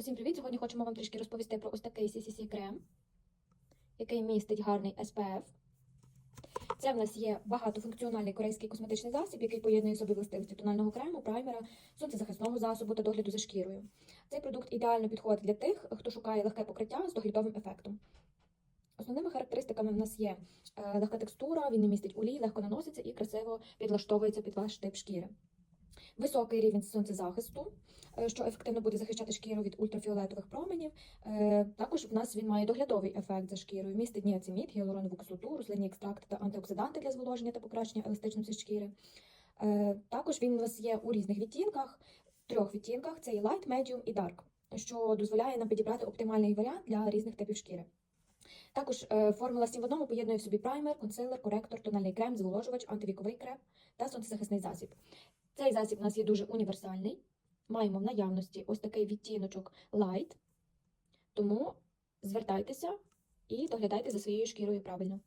Усім привіт! Сьогодні хочемо вам трішки розповісти про ось такий CCC крем, який містить гарний SPF. Це в нас є багатофункціональний корейський косметичний засіб, який поєднує собі властивості тонального крему, праймера, сонцезахисного засобу та догляду за шкірою. Цей продукт ідеально підходить для тих, хто шукає легке покриття з доглядовим ефектом. Основними характеристиками в нас є е, легка текстура, він не містить олій, легко наноситься і красиво підлаштовується під ваш тип шкіри. Високий рівень сонцезахисту, е, що ефективно буде захищати шкіру від ультрафіолетових променів. Е, Також в нас він має доглядовий ефект за шкірою. Містить ніацимід, гіалуронову кислоту, рослинні екстракти та антиоксиданти для зволоження та покращення еластичності шкіри. Е, Також він у нас є у різних відтінках, трьох відтінках: це є light, medium і dark, що дозволяє нам підібрати оптимальний варіант для різних типів шкіри. Також формула 7 в одному поєднує в собі праймер, консилер, коректор, тональний крем, зволожувач, антивіковий крем та сонцезахисний засіб. Цей засіб у нас є дуже універсальний. Маємо в наявності ось такий відтіночок Light, тому звертайтеся і доглядайте за своєю шкірою правильно.